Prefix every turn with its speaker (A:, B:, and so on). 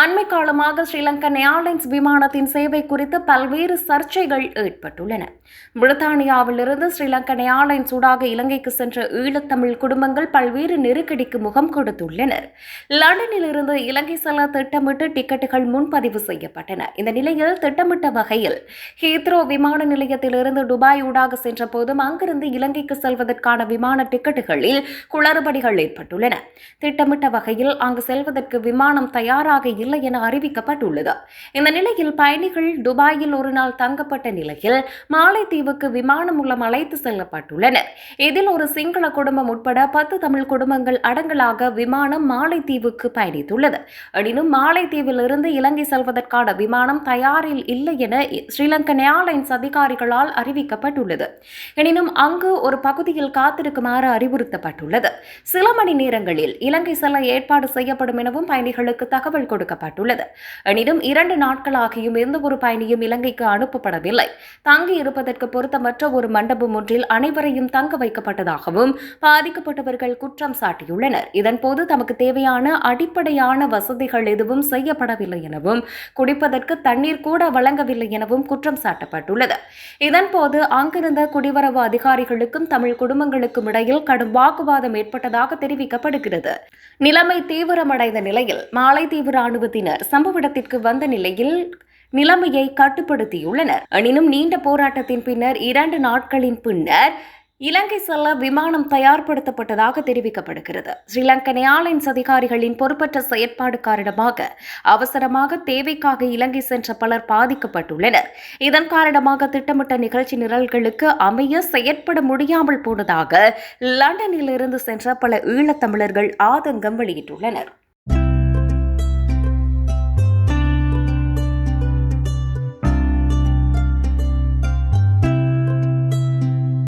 A: அண்மை காலமாக ஸ்ரீலங்கன் ஏர்லைன்ஸ் விமானத்தின் சேவை குறித்து பல்வேறு சர்ச்சைகள் ஏற்பட்டுள்ளன. பிரித்தானியாவிலிருந்து ஸ்ரீலங்கன் ஏர்லைன்ஸ் ஊடாக இலங்கைக்கு சென்ற ஈழத்தமிழ் குடும்பங்கள் பல்வேறு நெருக்கடிக்கு முகம் கொடுத்துள்ளனர். லண்டனில் இருந்து இலங்கை செல்ல திட்டமிட்டு டிக்கெட்டுகள் முன்பதிவு செய்யப்பட்டன. இந்த நிலையில் திட்டமிட்ட வகையில் ஹீத்ரோ விமான நிலையத்திலிருந்து துபாய் ஊடாக சென்ற போதும் அங்கிருந்து இலங்கைக்கு செல்வதற்கான விமான டிக்கெட்டுகளில் குளறுபடிகள் ஏற்பட்டுள்ளன. திட்டமிட்ட வகையில் அங்கு செல்வதற்கு விமானம் தயாராக இல்லை என அறிவிக்கப்பட்டுள்ளது. இந்த நிலையில் பயணிகள் துபாயில் ஒரு நாள் தங்கப்பட்ட நிலையில் மாலைத்தீவுக்கு விமானம் மூலம் அழைத்து செல்லப்பட்டுள்ளனர். இதில் ஒரு சிங்கள குடும்பம் உட்பட பத்து தமிழ் குடும்பங்கள் அடங்கலாக விமானம் மாலைத்தீவுக்கு பயணித்துள்ளது. எனினும் மாலைத்தீவிலிருந்து இலங்கை செல்வதற்கான விமானம் தயாரில் இல்லை என ஸ்ரீலங்கன் ஏர்லைன்ஸ் அதிகாரிகளால் அறிவிக்கப்பட்டுள்ளது. எனினும் அங்கு ஒரு பகுதியில் காத்திருக்குமாறு அறிவுறுத்தப்பட்டுள்ளது. சில மணி நேரங்களில் இலங்கை செல்ல ஏற்பாடு செய்யப்படும் எனவும் பயணிகளுக்கு தகவல் கொடுக்கப்பட்டுள்ளது எனினும் இரண்டு நாட்களாகியும் எந்த ஒரு பயணியும் இலங்கைக்கு அனுப்பப்படவில்லை. தங்கி இருப்பதற்கு பொருத்தமற்ற ஒரு மண்டபம் ஒன்றில் அனைவரையும் தங்க வைக்கப்பட்டதாகவும் பாதிக்கப்பட்டவர்கள் குற்றம் சாட்டியுள்ளனர். இதன்போது தமக்கு தேவையான அடிப்படையான வசதிகள் எதுவும் செய்யப்படவில்லை எனவும் குடிப்பதற்கு தண்ணீர் கூட வழங்கவில்லை எனவும் குற்றம் சாட்டப்பட்டுள்ளது. இதன்போது அங்கிருந்த குடிவரவு அதிகாரிகளுக்கும் தமிழ் குடும்பங்களுக்கும் இடையில் கடும் வாக்குவாதம் ஏற்பட்டதாக தெரிவிக்கப்படுகிறது. நிலைமை தீவிரமடைந்த நிலையில் மாலைத்தீவு ராணுவ ராணுவத்தினர் சம்பவ இடத்திற்கு வந்த நிலையில் நிலைமையை கட்டுப்படுத்தியுள்ளனர். எனினும் நீண்ட போராட்டத்தின் பின்னர் இரண்டு நாட்களின் பின்னர் இலங்கை செல்ல விமானம் தயார்படுத்தப்பட்டதாக தெரிவிக்கப்படுகிறது. ஸ்ரீலங்கன் ஏர்லைன்ஸ் அதிகாரிகளின் பொறுப்பற்ற செயற்பாடு காரணமாக அவசரமாக தேவைக்காக இலங்கை சென்ற பலர் பாதிக்கப்பட்டுள்ளனர். இதன் காரணமாக திட்டமிட்ட நிகழ்ச்சி நிரல்களுக்கு அமைய செயற்பட முடியாமல் போனதாக லண்டனில் இருந்து சென்ற பல ஈழத்தமிழர்கள் ஆதங்கம் வெளியிட்டுள்ளனர்.